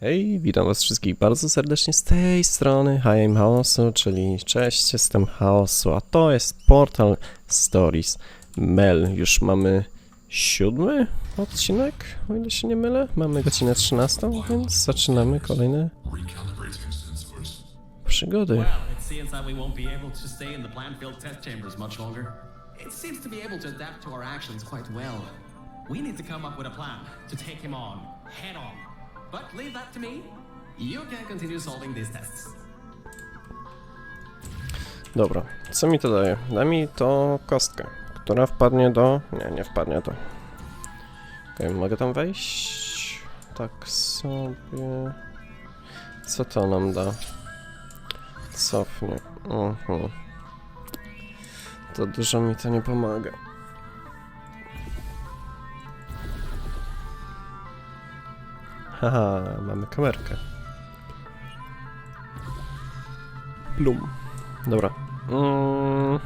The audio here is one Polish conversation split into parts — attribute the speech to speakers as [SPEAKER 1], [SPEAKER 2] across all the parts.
[SPEAKER 1] Hej, witam was wszystkich bardzo serdecznie z tej strony Hi, I'm Chaosu, czyli cześć, jestem Chaosu, a to jest Portal Stories Mel. Już mamy siódmy odcinek, o ile się nie mylę. Mamy godzinę 13, więc zaczynamy kolejne przygody.
[SPEAKER 2] We need to come up with a plan to take him on, head on. But leave that to me. You can continue solving these tests.
[SPEAKER 1] Dobra, co mi to daje? Da mi to kostkę, która wpadnie do... Nie, nie wpadnie do... Okej, mogę tam wejść? Tak sobie... Co to nam da? Cofnie. Mhm. To dużo mi to nie pomaga. Haha, mamy kamerkę. Plum. Dobra. Mm.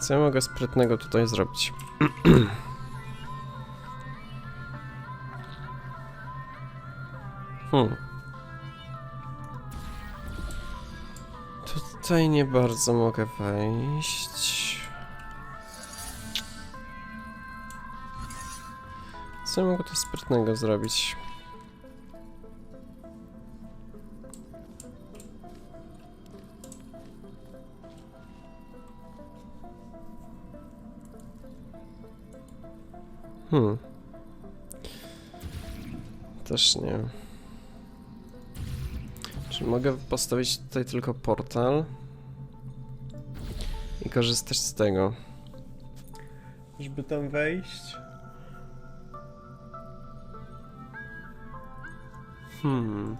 [SPEAKER 1] Co ja mogę sprytnego tutaj zrobić? hmm. Tutaj nie bardzo mogę wejść. Co ja mogę tu sprytnego zrobić? Hmm. Też nie. Czy mogę postawić tutaj tylko portal i korzystać z tego? Żeby tam wejść? Hmm.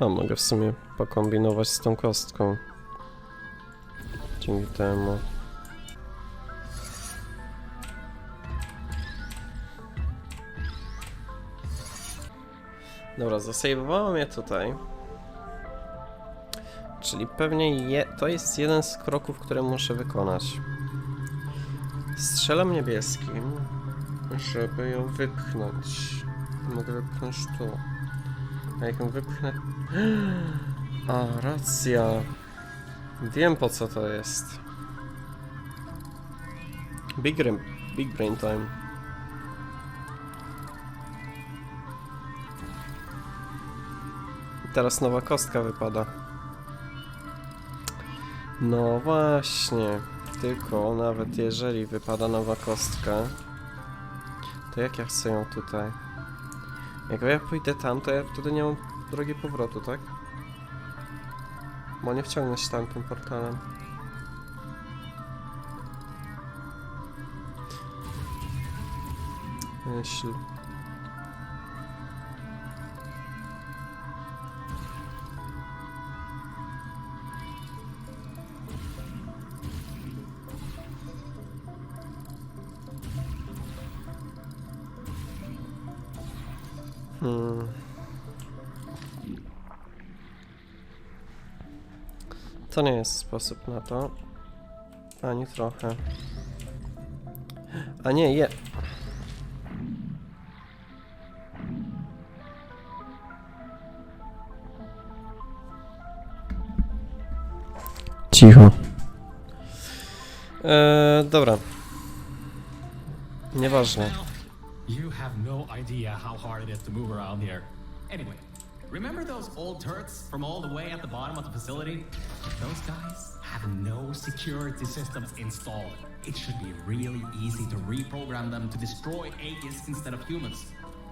[SPEAKER 1] A mogę w sumie pokombinować z tą kostką. Dzięki temu. Dobra, zasejwowałem je tutaj. Czyli pewnie je, to jest jeden z kroków, które muszę wykonać. Strzelam niebieskim, żeby ją wypchnąć. Mogę wypchnąć tu. A jak ją wypchnę... A, racja. Wiem po co to jest. Big, brain, big brain time. Teraz nowa kostka wypada. No właśnie. Tylko nawet jeżeli wypada nowa kostka, jak ja chcę ją tutaj? Jak ja pójdę tam, to ja wtedy nie mam drogi powrotu, tak? Bo nie wciągnę się tamtym portalem. Jeśli... To nie jest sposób na to. Ani trochę. A nie, je. Cicho. Eee, dobra. Nieważne.
[SPEAKER 2] You have no idea how hard it is to move around here. Anyway, remember those old turrets from all the way at the bottom of the facility? Those guys have no security systems installed. It should be really easy to reprogram them to destroy Aegis instead of humans.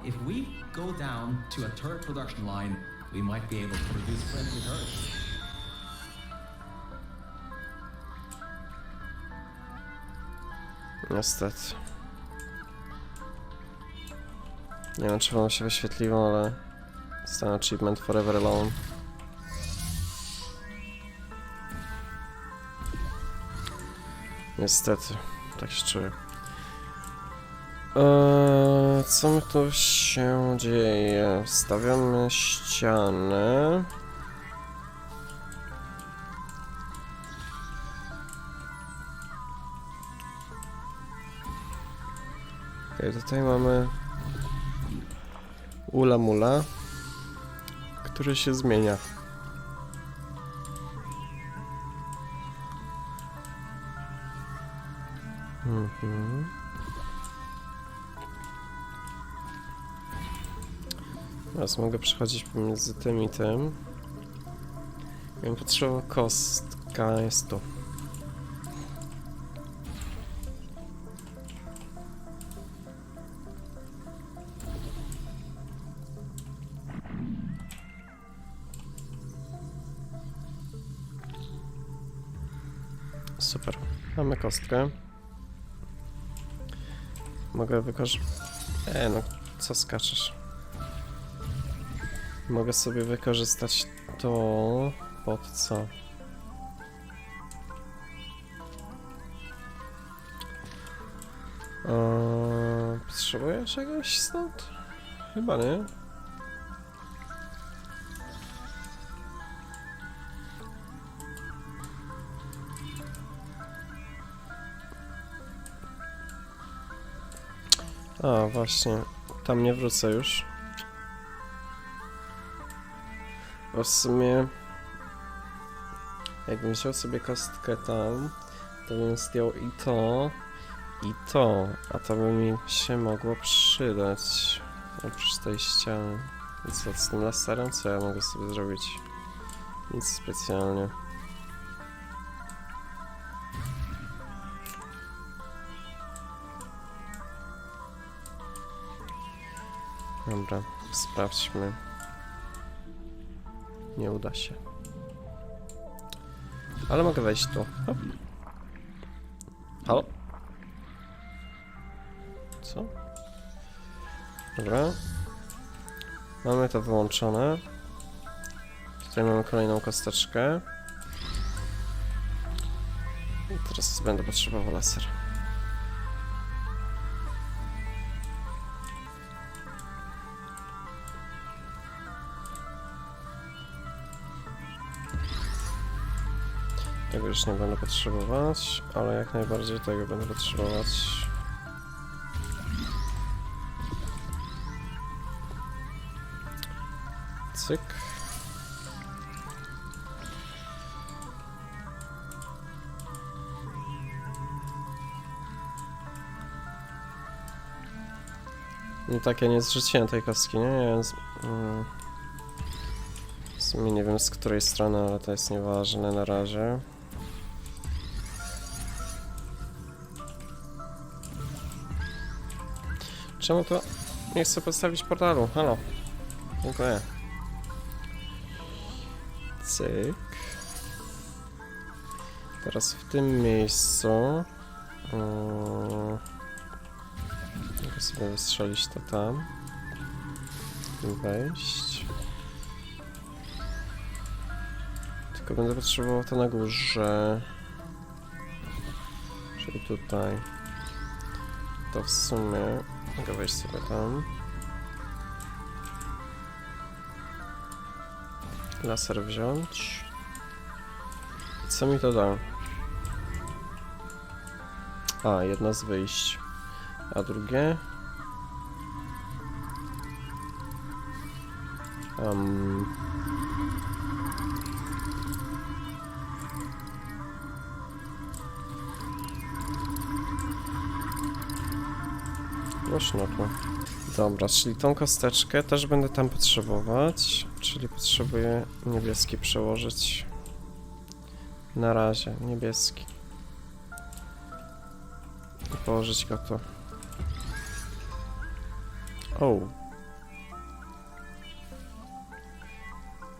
[SPEAKER 2] If we go down to a turret production line, we might be able to produce friendly turrets.
[SPEAKER 1] Niestety. Nie wiem, czy wam się wyświetliło, ale dostałem achievement Forever Alone. Niestety, tak się czuję. Eee, co mi tu się dzieje? Stawiamy ścianę. Okej, tutaj mamy Ula Mula, który się zmienia. Mhm. Teraz mogę przechodzić pomiędzy tym i tym. Ja bym potrzebował kostka, jest tu. Mamy kostkę. Mogę wykorzystać... E, no, co skaczesz? Mogę sobie wykorzystać to... Pod co? Eee, potrzebuję czegoś stąd? Chyba nie. A, właśnie. Tam nie wrócę już. Bo w sumie... Jakbym wziął sobie kostkę tam, to bym zdjął i to, i to, a to by mi się mogło przydać. Oprócz tej ściany. I co, z tym laserem? Co ja mogę sobie zrobić? Nic specjalnie. Dobra, sprawdźmy. Nie uda się. Ale mogę wejść tu. Hop. Halo? Co? Dobra. Mamy to wyłączone. Tutaj mamy kolejną kosteczkę. I teraz będę potrzebował laser. Już nie będę potrzebować, ale jak najbardziej tego będę potrzebować. Cyk. No tak, ja nie zrzuciłem tej kostki, nie? Ja z... mm. W sumie nie wiem z której strony, ale to jest nieważne na razie. Czemu to nie chcę postawić portalu? Halo. Dziękuję. Cyk. Teraz w tym miejscu. mm, Mogę sobie wystrzelić to tam. Wejść. Tylko będę potrzebował to na górze. Czyli tutaj. To w sumie mogę wejść sobie tam. Laser wziąć. Co mi to da? A, jedno z wyjść. A drugie? Um, Dobra, czyli tą kosteczkę też będę tam potrzebować. Czyli potrzebuję niebieski przełożyć. Na razie, niebieski. I położyć go tu. O.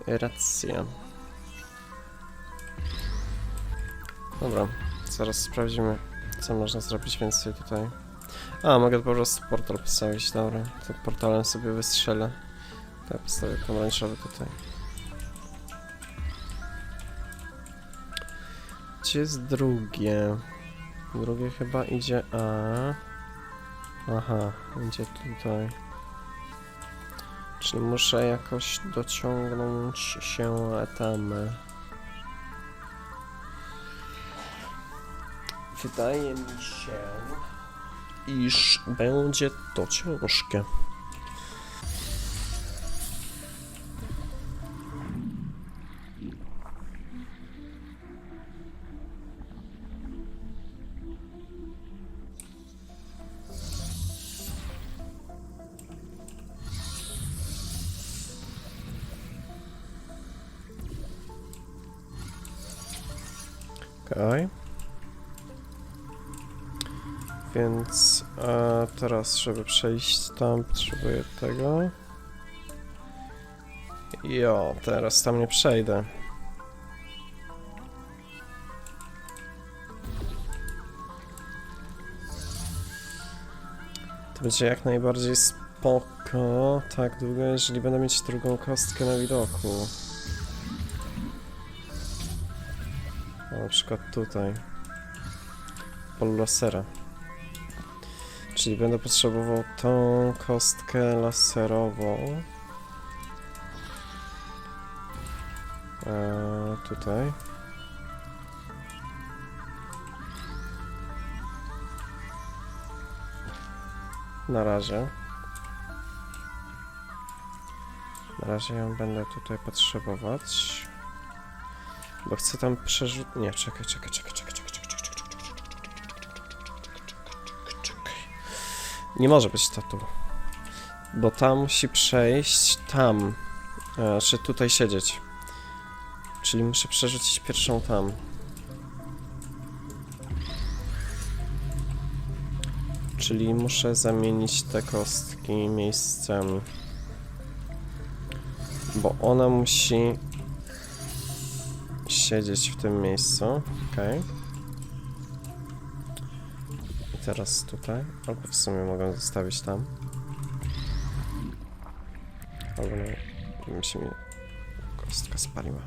[SPEAKER 1] Racja. Dobra, zaraz sprawdzimy, co można zrobić więcej tutaj. A, mogę po prostu portal postawić, dobra. To portalem sobie wystrzelę. Tak, postawię pomarańczowy tutaj. Gdzie jest drugie? Drugie chyba idzie A. Aha, idzie tutaj. Czyli muszę jakoś dociągnąć się tam. Wydaje mi się, iż będzie to ciężkie. Żeby przejść tam, potrzebuję tego. Jo, teraz tam nie przejdę. To będzie jak najbardziej spoko, tak długo, jeżeli będę mieć drugą kostkę na widoku. Na przykład tutaj. Polu lasera. Czyli będę potrzebował tą kostkę laserową. Eee, tutaj. Na razie. Na razie ją będę tutaj potrzebować. Bo chcę tam przerzut... Nie, czekaj, czekaj, czekaj, czekaj, Nie może być to tu. Bo tam musi przejść tam. E, czy tutaj siedzieć. Czyli muszę przerzucić pierwszą tam. Czyli muszę zamienić te kostki miejscami. Bo ona musi siedzieć w tym miejscu. Okej. I teraz tutaj. Albo w sumie mogę zostawić tam. Albo nie. Mi się mi kostka spaliła.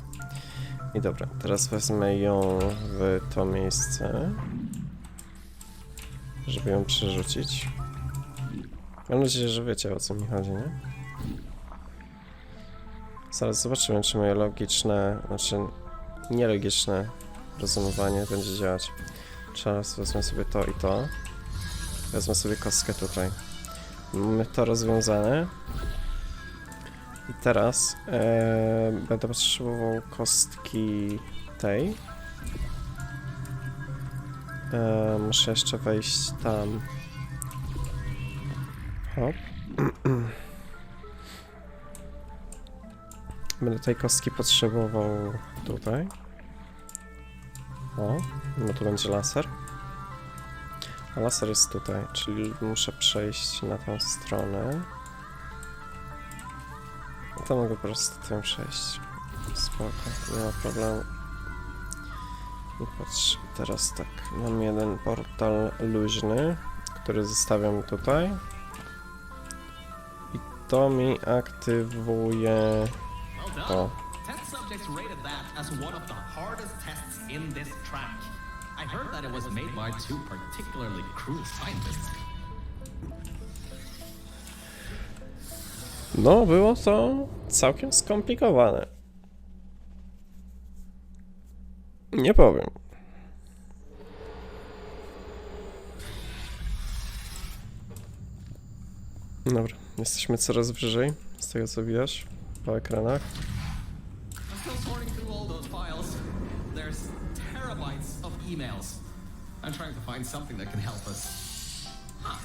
[SPEAKER 1] I dobra, teraz wezmę ją w to miejsce. Żeby ją przerzucić. Mam nadzieję, że wiecie o co mi chodzi, nie? Zaraz zobaczymy, czy moje logiczne, znaczy nielogiczne rozumowanie będzie działać. Teraz wezmę sobie to i to. Wezmę sobie kostkę tutaj. Mamy to rozwiązane. I teraz e, będę potrzebował kostki tej. E, muszę jeszcze wejść tam. Hop. Będę tej kostki potrzebował tutaj. O, no to będzie laser. Laser jest tutaj, czyli muszę przejść na tą stronę. To mogę po prostu tym przejść. Spoko, nie ma problemu. I patrz, teraz tak, mam jeden portal luźny, który zostawiam tutaj. I to mi aktywuje to.
[SPEAKER 2] Test subjects rated that as one of the hardest tests in this track. I heard that it was made by two particularly cruel scientists.
[SPEAKER 1] No, było to całkiem skomplikowane. Nie powiem. Dobra, jesteśmy coraz wyżej, z tego co widać po ekranach.
[SPEAKER 2] Emails. I'm trying to find something that can help us. Huh.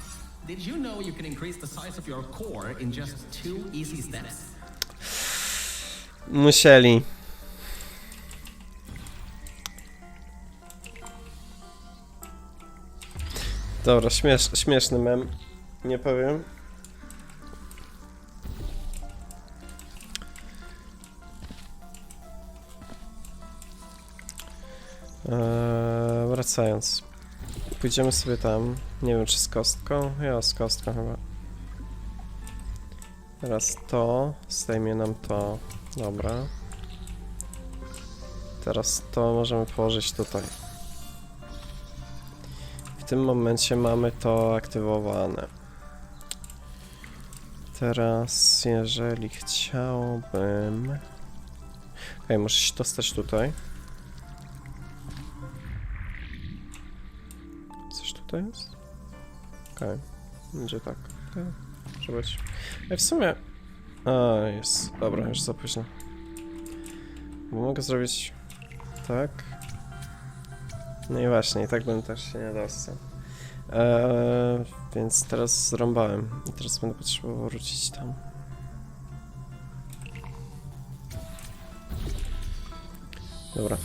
[SPEAKER 2] Did you know you can increase the size of your core in just two easy steps?
[SPEAKER 1] Musieli. Dobra, śmiesz, śmieszny mem. Nie powiem. Eee, wracając. Pójdziemy sobie tam. Nie wiem, czy z kostką? Ja z kostką chyba. Teraz to. Zdejmie nam to. Dobra. Teraz to możemy położyć tutaj. W tym momencie mamy to aktywowane. Teraz, jeżeli chciałbym... Okej, muszę się dostać tutaj. Tutaj jest? Okej. Będzie tak. Tak. Może być. Ej, w sumie... A, jest. Dobra, już za późno. Bo mogę zrobić tak. No i właśnie, i tak bym też się nie dostał. Eee, więc teraz zrąbałem. I teraz będę potrzebował wrócić tam. Dobra.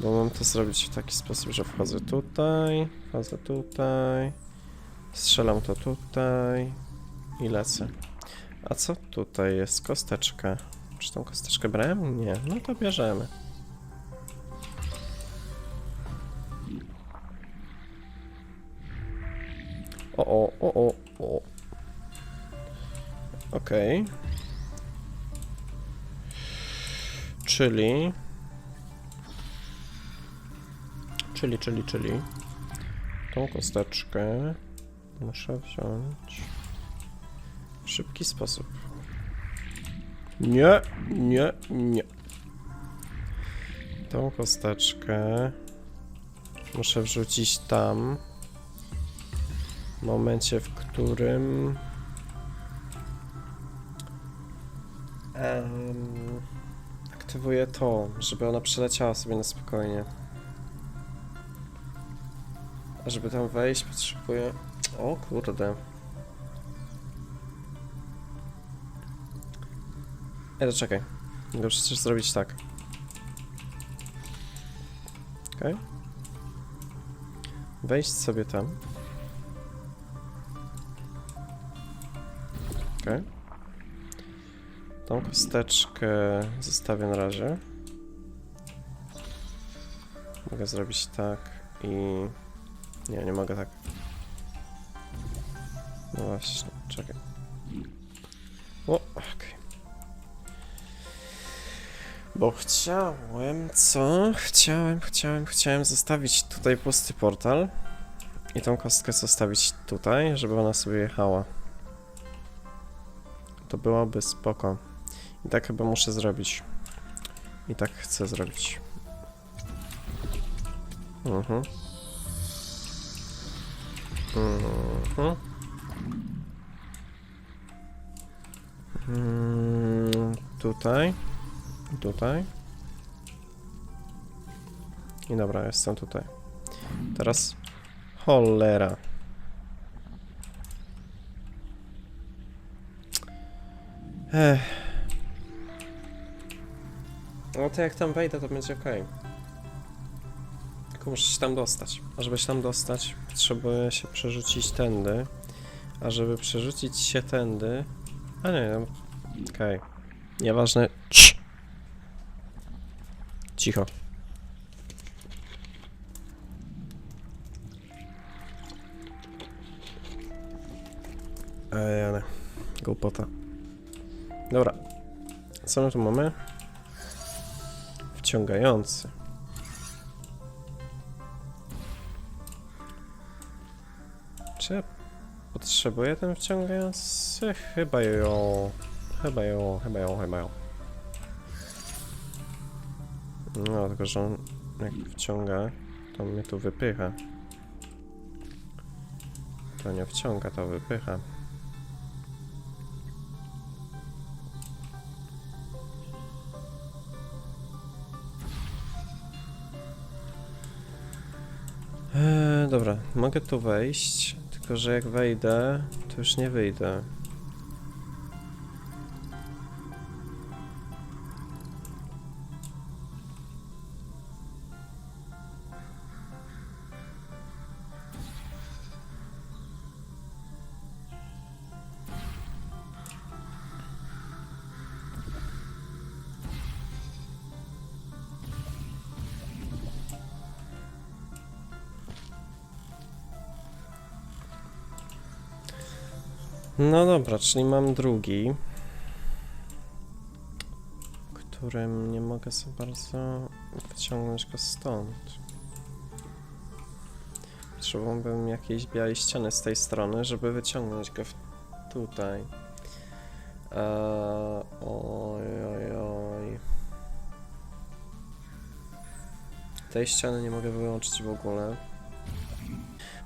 [SPEAKER 1] Bo mam to zrobić w taki sposób, że wchodzę tutaj, wchodzę tutaj, strzelam to tutaj i lecę. A co tutaj jest? Kosteczka. Czy tą kosteczkę brałem? Nie. No to bierzemy. O, o, o, o, o. Okej. Czyli... Czyli, czyli, czyli... Tą kosteczkę muszę wziąć w szybki sposób. Nie, nie, nie. Tą kosteczkę muszę wrzucić tam. W momencie, w którym. Em, aktywuję to, żeby ona przeleciała sobie na spokojnie. Żeby tam wejść, potrzebuję. O kurde. Ej, czekaj. Mogę przecież zrobić tak. Okej. Wejść sobie tam. Okej. Tą kosteczkę zostawię na razie. Mogę zrobić tak i... Nie, nie mogę tak. No właśnie, czekaj. O, okej. Bo chciałem, co? Chciałem, chciałem, chciałem zostawić tutaj pusty portal i tą kostkę zostawić tutaj, żeby ona sobie jechała. To byłoby spoko. I tak chyba muszę zrobić. I tak chcę zrobić. Mhm. Mm, tutaj. Tutaj. I dobra, jestem tutaj. Teraz cholera. Ech. No to jak tam wejdę, to będzie ok. Tylko muszę się tam dostać. A żeby się tam dostać, potrzebuję się przerzucić tędy. A żeby przerzucić się tędy... A nie, no... Okej. Nieważne. Cii. Cicho. Ej, ale... Głupota. Dobra. Co my tu mamy? Wciągający. Potrzebuję ten wciągający? Chyba ją... Chyba ją, chyba ją, chyba ją. No, tylko że on jak wciąga, to mnie tu wypycha. To nie wciąga, to wypycha. Eee, dobra, mogę tu wejść, tylko że jak wejdę, to już nie wyjdę. No dobra, czyli mam drugi, którym nie mogę za bardzo wyciągnąć go stąd. Potrzebowałbym jakiejś białej ściany z tej strony, żeby wyciągnąć go tutaj. Eee, oj, oj, oj. Tej ściany nie mogę wyłączyć w ogóle.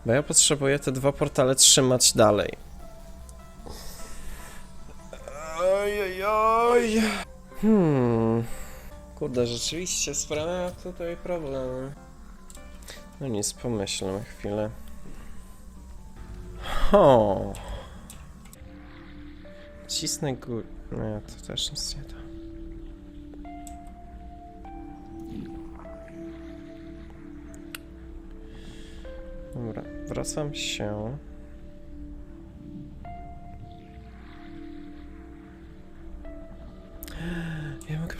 [SPEAKER 1] Bo ja potrzebuję te dwa portale trzymać dalej. Oj. Hmm. Kurde, rzeczywiście sprawia tutaj problem. No nic, pomyślmy chwilę. Ho. Cisnę gó... Nie, to też nic nie da. Dobra, wracam się.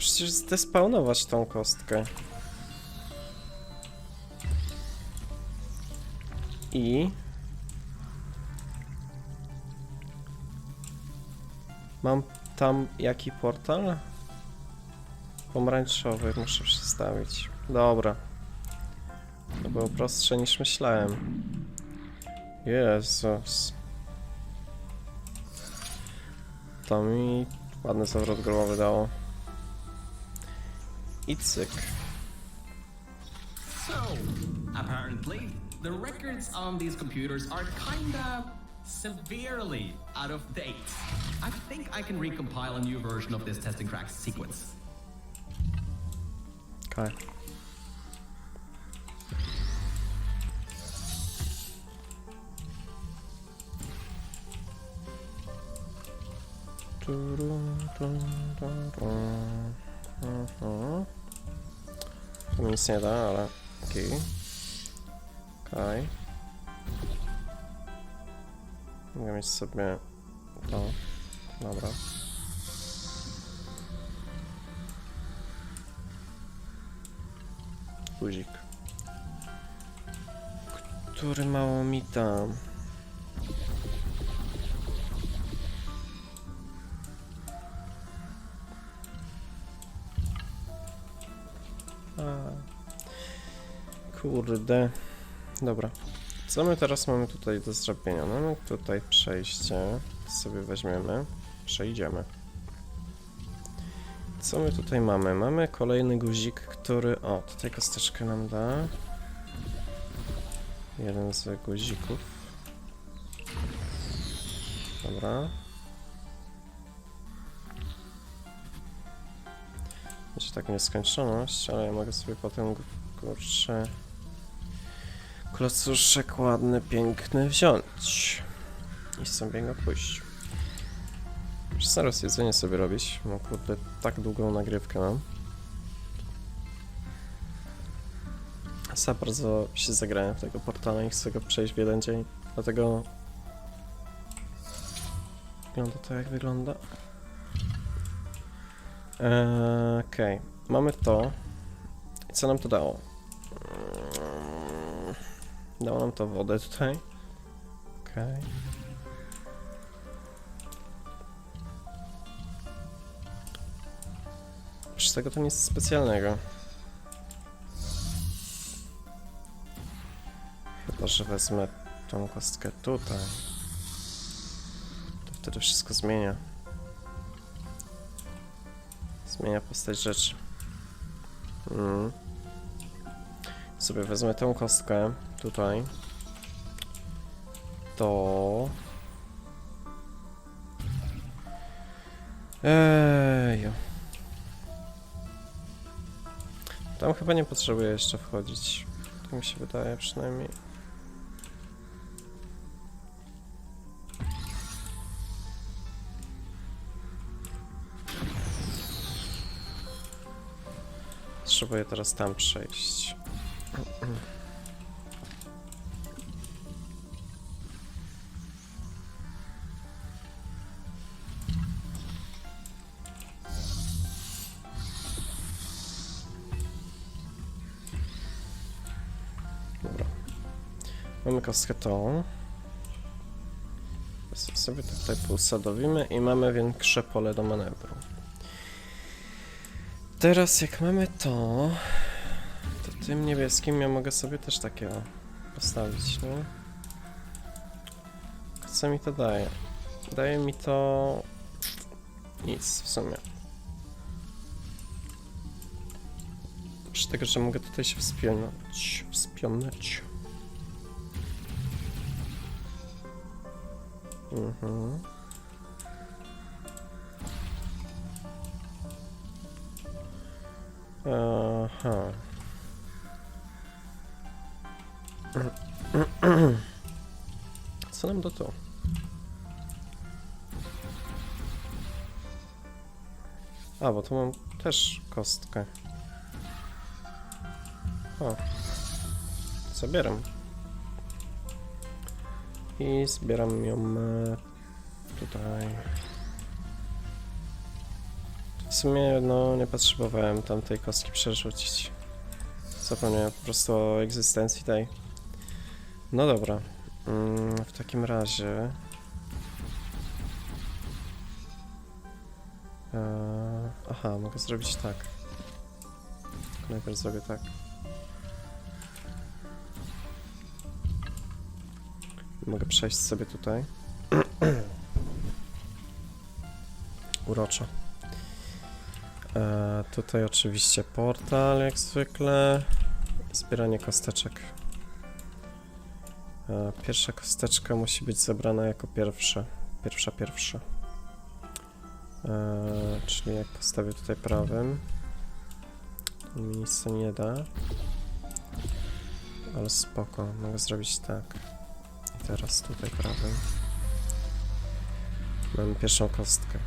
[SPEAKER 1] Przecież zdespawnować tą kostkę. I... Mam tam jaki portal? Pomarańczowy muszę przestawić. Dobra. To było prostsze niż myślałem. Jezus. To mi ładny zawrot głowy dało. I cyk.
[SPEAKER 2] So, apparently, the records on these computers are kinda severely out of date. I think I can recompile a new version of this testing tracks sequence.
[SPEAKER 1] Okay. Mhm. Tu mi nic nie da, ale okej. Okej. Mogę mieć sobie to. Dobra. Guzik. Który mało mi tam. Kurde. Dobra. Co my teraz mamy tutaj do zrobienia? Mamy tutaj przejście. Sobie weźmiemy. Przejdziemy. Co my tutaj mamy? Mamy kolejny guzik, który... O, tutaj kosteczkę nam da. Jeden z guzików. Dobra. Będzie tak nieskończoność, ale ja mogę sobie potem, kurczę... Klocuszek ładny, piękny wziąć. I sobie go pójść. Muszę zaraz jedzenie sobie robić, bo kurde, tak długą nagrywkę mam. Za bardzo się zagrałem w tego portala i chcę go przejść w jeden dzień, dlatego wygląda to jak wygląda. Eee, Okej, mamy to. I co nam to dało? Dało nam to wodę tutaj. Okej. Z tego to nic specjalnego. Chyba, że wezmę tą kostkę tutaj. To wtedy wszystko zmienia. Zmienia postać rzeczy. Mm. Sobie wezmę tą kostkę tutaj. To... Ejo. Tam chyba nie potrzebuję jeszcze wchodzić. Tak mi się wydaje przynajmniej. Potrzebuję teraz tam przejść. Dobra. Mamy kostkę tą. Sobie to tutaj pousadowimy i mamy większe pole do manewru. Teraz jak mamy to, to tym niebieskim ja mogę sobie też takie postawić, nie? Co mi to daje? Daje mi to nic w sumie. Oprócz tego, że mogę tutaj się wspionać. Wspionać. Mhm. Aha. Co nam do tu? A, bo tu mam też kostkę. O. Zabieram. I zbieram ją e, tutaj. W sumie, no, nie potrzebowałem tamtej kostki przerzucić. Zapomniałem po prostu o egzystencji tej. No dobra. Mm, w takim razie... Eee, aha, mogę zrobić tak. Najpierw zrobię tak. Mogę przejść sobie tutaj. Uroczo. E, tutaj oczywiście portal, jak zwykle. Zbieranie kosteczek. E, pierwsza kosteczka musi być zebrana jako pierwsza. Pierwsza, pierwsza. E, czyli jak postawię tutaj prawym, to mi nic nie da. Ale spoko, mogę zrobić tak. Teraz tutaj prawym. Mamy pierwszą kostkę.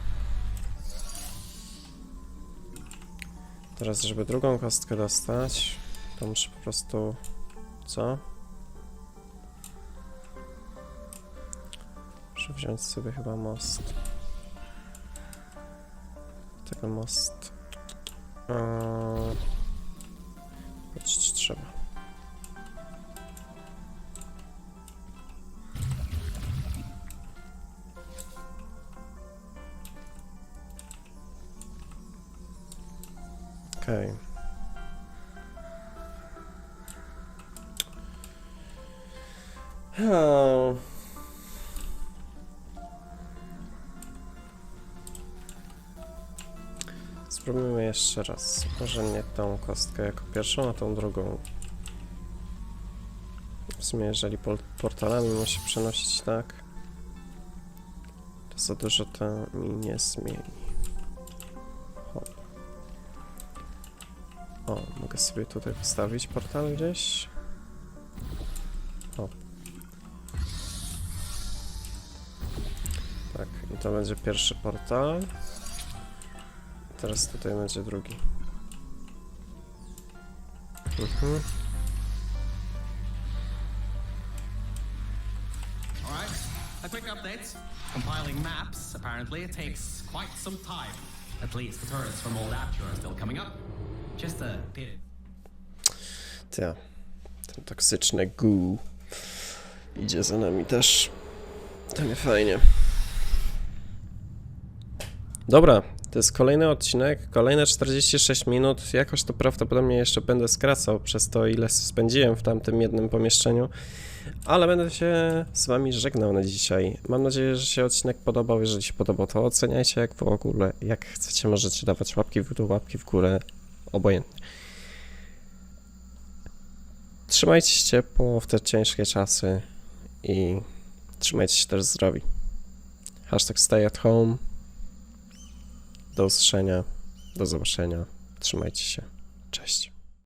[SPEAKER 1] Teraz, żeby drugą kostkę dostać, to muszę po prostu... Co? Muszę wziąć sobie chyba most. Tego most... Eee... Okej. Hmm. Spróbujmy jeszcze raz. Może nie tą kostkę jako pierwszą, a tą drugą. W sumie, jeżeli portalami musi przenosić tak, to za dużo to mi nie zmieni. Mogę sobie tutaj postawić portal gdzieś. O. Tak, i to będzie pierwszy portal. Teraz tutaj będzie drugi. Mhm.
[SPEAKER 2] A quick update. Compiling maps, apparently, it takes quite some time. At least the turrets from Old Apture are still coming up. Just a bit.
[SPEAKER 1] Ta, ten toksyczny goo idzie za nami też. To nie fajnie. Dobra, to jest kolejny odcinek, kolejne 46 minut. Jakoś to prawdopodobnie jeszcze będę skracał przez to, ile spędziłem w tamtym jednym pomieszczeniu. Ale będę się z wami żegnał na dzisiaj. Mam nadzieję, że się odcinek podobał. Jeżeli się podobał, to oceniajcie jak w ogóle. Jak chcecie, możecie dawać łapki w dół, łapki w górę. Obojętnie. Trzymajcie się ciepło w te ciężkie czasy i trzymajcie się też zdrowi. Hashtag stay at home. Do usłyszenia, do zobaczenia. Trzymajcie się. Cześć.